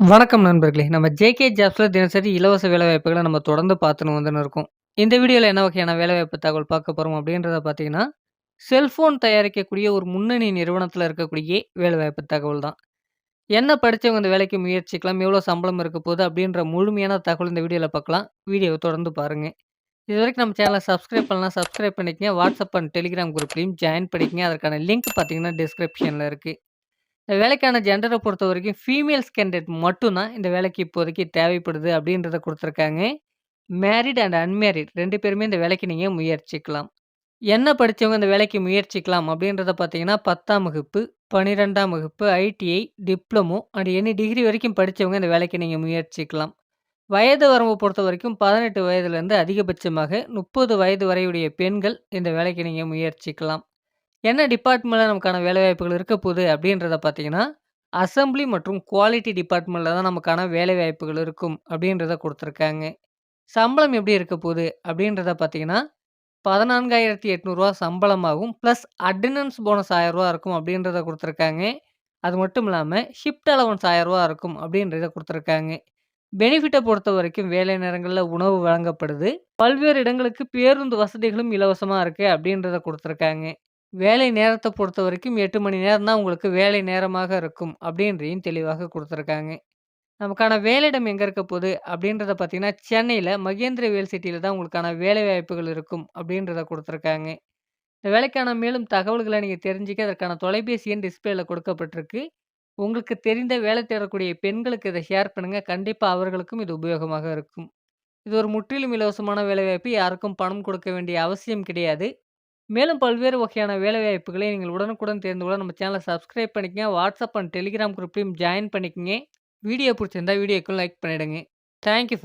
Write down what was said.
வணக்கம் நண்பர்களே! நம்ம ஜேகே ஜாப்ஸில் தினசரி இலவச வேலைவாய்ப்புகளை நம்ம தொடர்ந்து பார்த்துன்னு வந்துன்னு இருக்கோம். இந்த வீடியோவில் என்ன வகையான வேலைவாய்ப்பு தகவல் பார்க்க போகிறோம் அப்படின்றத பார்த்தீங்கன்னா, செல்ஃபோன் தயாரிக்கக்கூடிய ஒரு முன்னணி நிறுவனத்தில் இருக்கக்கூடிய வேலைவாய்ப்பு தகவல் தான். என்ன படித்தவங்க இந்த வேலைக்கு முயற்சிக்கலாம்? எவ்வளோ சம்பளம் இருக்க போகுது? அப்படின்ற முழுமையான தகவல் இந்த வீடியோவில் பார்க்கலாம். வீடியோவை தொடர்ந்து பாருங்க. இதுவரைக்கும் நம்ம சேனல சப்ஸ்கிரைப் பண்ணலாம் சப்ஸ்கிரைப் பண்ணிக்கங்க. வாட்ஸ்அப் அண்ட் டெலிகிராம் குரூப்லேயும் ஜாயின் பண்ணிக்கங்க. அதற்கான லிங்க் பார்த்தீங்கன்னா, டிஸ்கிரிப்ஷனில் இருக்குது இந்த வேலைக்கான ஜெண்டரை பொறுத்த வரைக்கும் ஃபீமேல்ஸ் கேண்டிடேட் மட்டும்தான் இந்த வேலைக்கு இப்போதைக்கு தேவைப்படுது அப்படின்றத கொடுத்துருக்காங்க மேரிட் அண்ட் அன்மேரிட் ரெண்டு பேருமே இந்த வேலைக்கு நீங்கள் முயற்சிக்கலாம். என்ன படித்தவங்க இந்த வேலைக்கு முயற்சிக்கலாம் அப்படின்றத பார்த்தீங்கன்னா, 10ஆம் வகுப்பு, 12ஆம் வகுப்பு, ITI, diploma and any degree வரைக்கும் படித்தவங்க இந்த வேலைக்கு நீங்கள் முயற்சிக்கலாம். வயது வரம்பு பொறுத்தவரைக்கும் 18 வயதிலிருந்து அதிகபட்சமாக 30 வயது வரையுடைய பெண்கள் இந்த வேலைக்கு நீங்கள் முயற்சிக்கலாம். என்ன டிபார்ட்மெண்ட்டில் நமக்கான வேலைவாய்ப்புகள் இருக்க போகுது அப்படின்றத பார்த்தீங்கன்னா, அசெம்பிளி மற்றும் குவாலிட்டி டிபார்ட்மெண்ட்டில் தான் நமக்கான வேலைவாய்ப்புகள் இருக்கும் அப்படின்றத கொடுத்துருக்காங்க சம்பளம் எப்படி இருக்க போகுது அப்படின்றத பார்த்தீங்கன்னா, பதினான்காயிரத்தி எட்நூறுரூவா சம்பளமாகும். ப்ளஸ் அட்டண்டன்ஸ் போனஸ் ஆயிரரூவா இருக்கும் அப்படின்றத கொடுத்துருக்காங்க அது மட்டும் இல்லாமல் ஷிஃப்ட் அலவன்ஸ் ஆயிரரூவா இருக்கும் அப்படின்றத கொடுத்துருக்காங்க பெனிஃபிட்டை பொறுத்த வரைக்கும் வேலை நேரங்களில் உணவு வழங்கப்படுது. பல்வேறு இடங்களுக்கு பேருந்து வசதிகளும் இலவசமாக இருக்குது அப்படின்றத கொடுத்துருக்காங்க வேலை நேரத்த பொறுத்தவரைக்கும் 8 மணி நேரம் தான் உங்களுக்கு வேலை நேரமாக இருக்கும் அப்படின்றதையும் தெளிவாக குடுத்துருக்காங்க. நமக்கான வேலையிடம் எங்க இருக்க போகுது அப்படின்றத பார்த்தீங்கன்னா, சென்னையில மகேந்திரவேல் சிட்டியில தான் உங்களுக்கான வேலைவாய்ப்புகள் இருக்கும் அப்படின்றத குடுத்துருக்காங்க. இந்த வேலைக்கான மேலும் தகவல்கள நீங்க தெரிஞ்சுக்க அதற்கான தொலைபேசி எண் டிஸ்ப்ளேல கொடுக்கப்பட்டிருக்கு. உங்களுக்கு தெரிந்த வேலை தேடக்கூடிய பெண்களுக்கு இத ஷேர் பண்ணுங்க. கண்டிப்பா அவர்களுக்கும் இது உபயோகமாக இருக்கும். இது ஒரு முற்றிலும் இலவசமான வேலைவாய்ப்பு. யாருக்கும் பணம் கொடுக்க வேண்டிய அவசியம் கிடையாது. மேலும் பல்வேறு வகையான வேலைவாய்ப்புகளை நீங்கள் உடனுக்குடன் தெரிந்து கொள்ள நம்ம சேனலை சப்ஸ்கிரைப் பண்ணிக்கங்க. வாட்ஸ்அப் அண்ட் டெலிகிராம் குரூப்லையும் ஜாயின் பண்ணிக்கங்க. வீடியோ பிடிச்சிருந்தா வீடியோக்கு லைக் பண்ணிவிடுங்க தேங்க் யூ